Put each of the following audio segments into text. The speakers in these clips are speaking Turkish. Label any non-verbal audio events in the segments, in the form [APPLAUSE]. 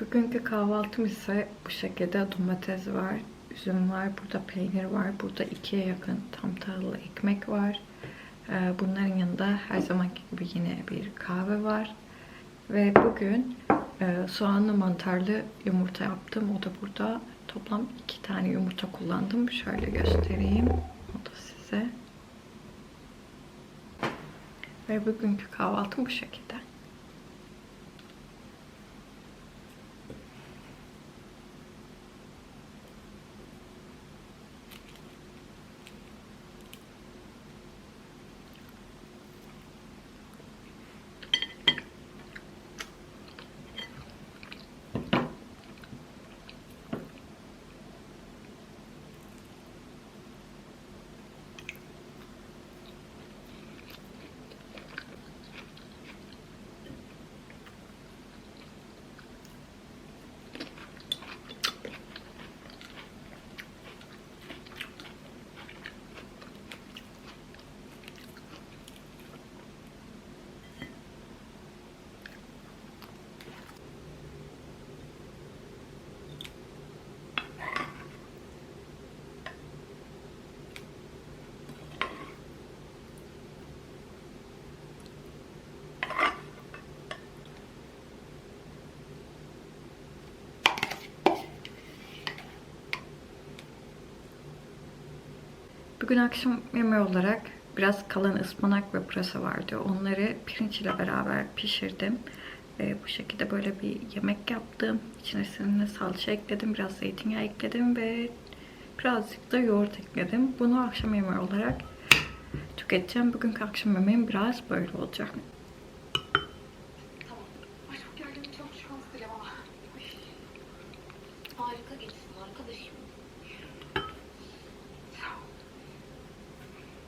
Bugünkü kahvaltım ise bu şekilde domates var, üzüm var, burada peynir var, burada ikiye yakın tam tahıllı ekmek var. Ee, Bunların yanında her zamanki gibi yine bir kahve var. Ve bugün e, soğanlı mantarlı yumurta yaptım. O da burada. Toplam iki tane yumurta kullandım. Şöyle göstereyim. O da size. Ve bugünkü kahvaltım bu şekilde. Bugün akşam yemeği olarak biraz kalan ıspanak ve pırasa vardı. Onları pirinç ile beraber pişirdim. Ve bu şekilde böyle bir yemek yaptım. İçine salça ekledim, biraz zeytinyağı ekledim ve birazcık da yoğurt ekledim. Bunu akşam yemeği olarak tüketeceğim. Bugünkü akşam yemeğim biraz böyle olacak. Harika geçsin arkadaşım.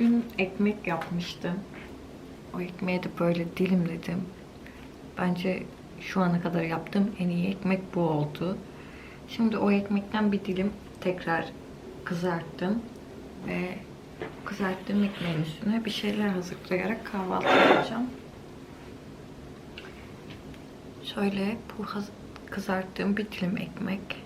Dün ekmek yapmıştım. O ekmeği de böyle dilimledim. Bence şu ana kadar yaptığım en iyi ekmek bu oldu. Şimdi o ekmekten bir dilim tekrar kızarttım. Ve kızarttığım ekmeğin üstüne bir şeyler hazırlayarak kahvaltı yapacağım. Şöyle bu kızarttığım bir dilim ekmek.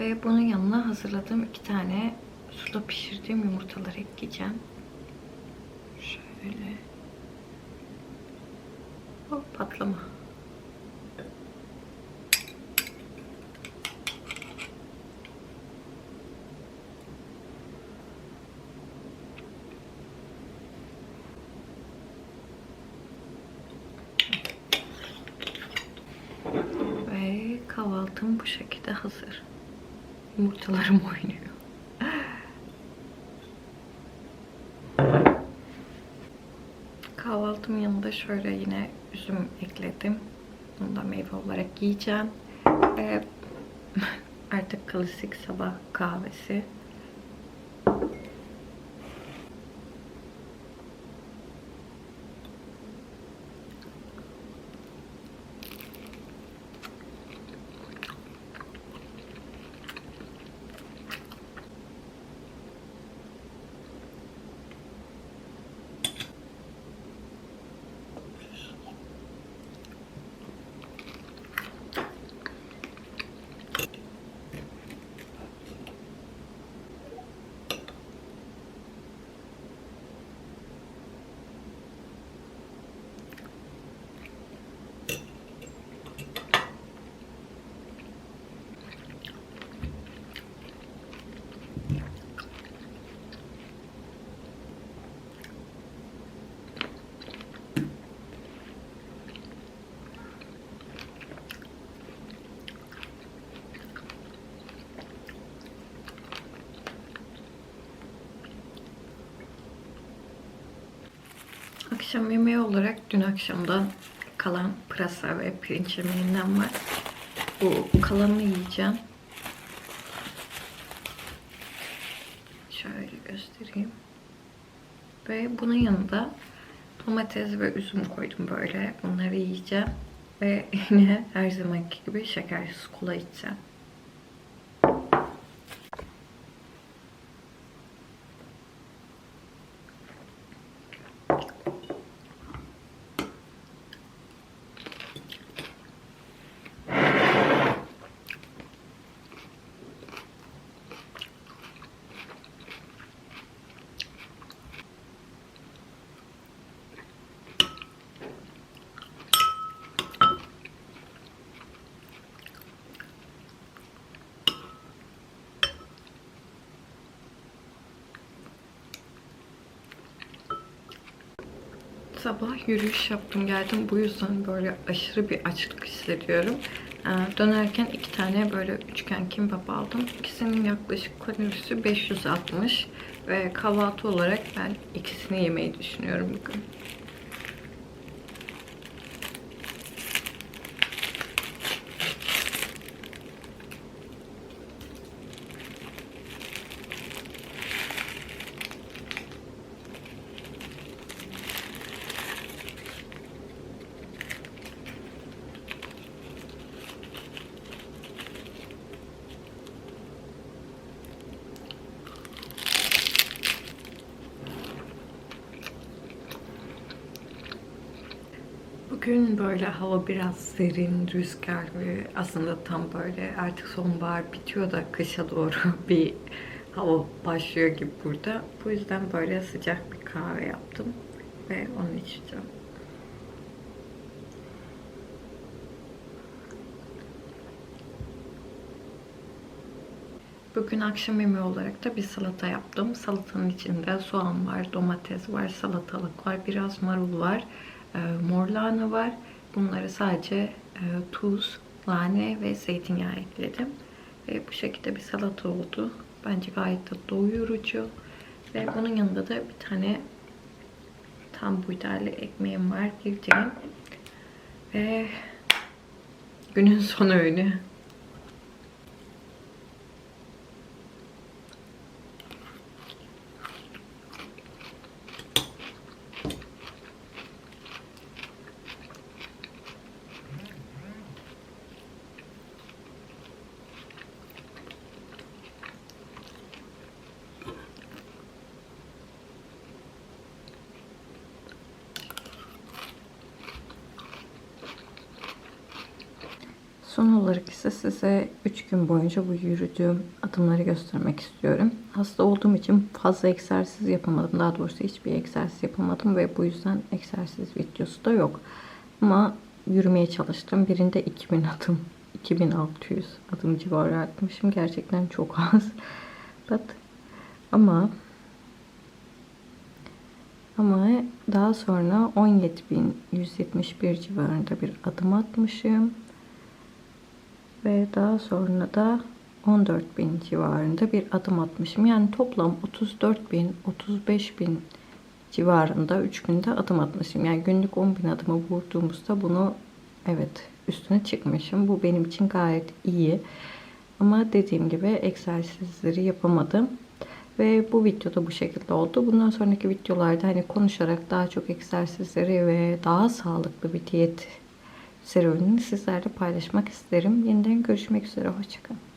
Ve bunun yanına hazırladığım iki tane suda pişirdiğim yumurtaları ekleyeceğim. Şöyle. Hop patlama. Ve kahvaltım bu şekilde hazır. Yumurtalarım oynuyor. Kahvaltımın yanında şöyle yine üzüm ekledim. Bunu da meyve olarak yiyeceğim. Ve [LAUGHS] artık klasik sabah kahvesi. Akşam yemeği olarak dün akşamdan kalan pırasa ve pirinç yemeğinden var. Bu kalanını yiyeceğim. Şöyle göstereyim. Ve bunun yanında domates ve üzüm koydum böyle. Bunları yiyeceğim. Ve [LAUGHS] yine her zamanki gibi şekersiz kola içeceğim. Sabah yürüyüş yaptım geldim. Bu yüzden böyle aşırı bir açlık hissediyorum. Ee, Dönerken iki tane böyle üçgen kimbap aldım. İkisinin yaklaşık kalorisi 560 ve kahvaltı olarak ben ikisini yemeyi düşünüyorum bugün. Bugün böyle hava biraz serin, rüzgarlı. Aslında tam böyle artık sonbahar bitiyor da kışa doğru [LAUGHS] bir hava başlıyor gibi burada. Bu yüzden böyle sıcak bir kahve yaptım ve onu içeceğim. Bugün akşam yemeği olarak da bir salata yaptım. Salatanın içinde soğan var, domates var, salatalık var, biraz marul var, e, mor lahana var. Bunları sadece e, tuz, nane ve zeytinyağı ekledim. Ve bu şekilde bir salata oldu. Bence gayet de doyurucu. Ve bunun yanında da bir tane tam buğdaylı ekmeğim var. Yiyeceğim. Ve günün son öğünü. Son olarak ise size 3 gün boyunca bu yürüdüğüm adımları göstermek istiyorum. Hasta olduğum için fazla egzersiz yapamadım. Daha doğrusu hiçbir egzersiz yapamadım ve bu yüzden egzersiz videosu da yok. Ama yürümeye çalıştım. Birinde 2000 adım, 2600 adım civarı atmışım. Gerçekten çok az. But, ama ama daha sonra 17.171 civarında bir adım atmışım. Ve daha sonra da 14.000 civarında bir adım atmışım. Yani toplam 34.000, 35.000 civarında 3 günde adım atmışım. Yani günlük 10.000 adımı vurduğumuzda bunu evet üstüne çıkmışım. Bu benim için gayet iyi. Ama dediğim gibi egzersizleri yapamadım. Ve bu videoda bu şekilde oldu. Bundan sonraki videolarda hani konuşarak daha çok egzersizleri ve daha sağlıklı bir diyet serüvenini sizlerle paylaşmak isterim. Yeniden görüşmek üzere. Hoşçakalın.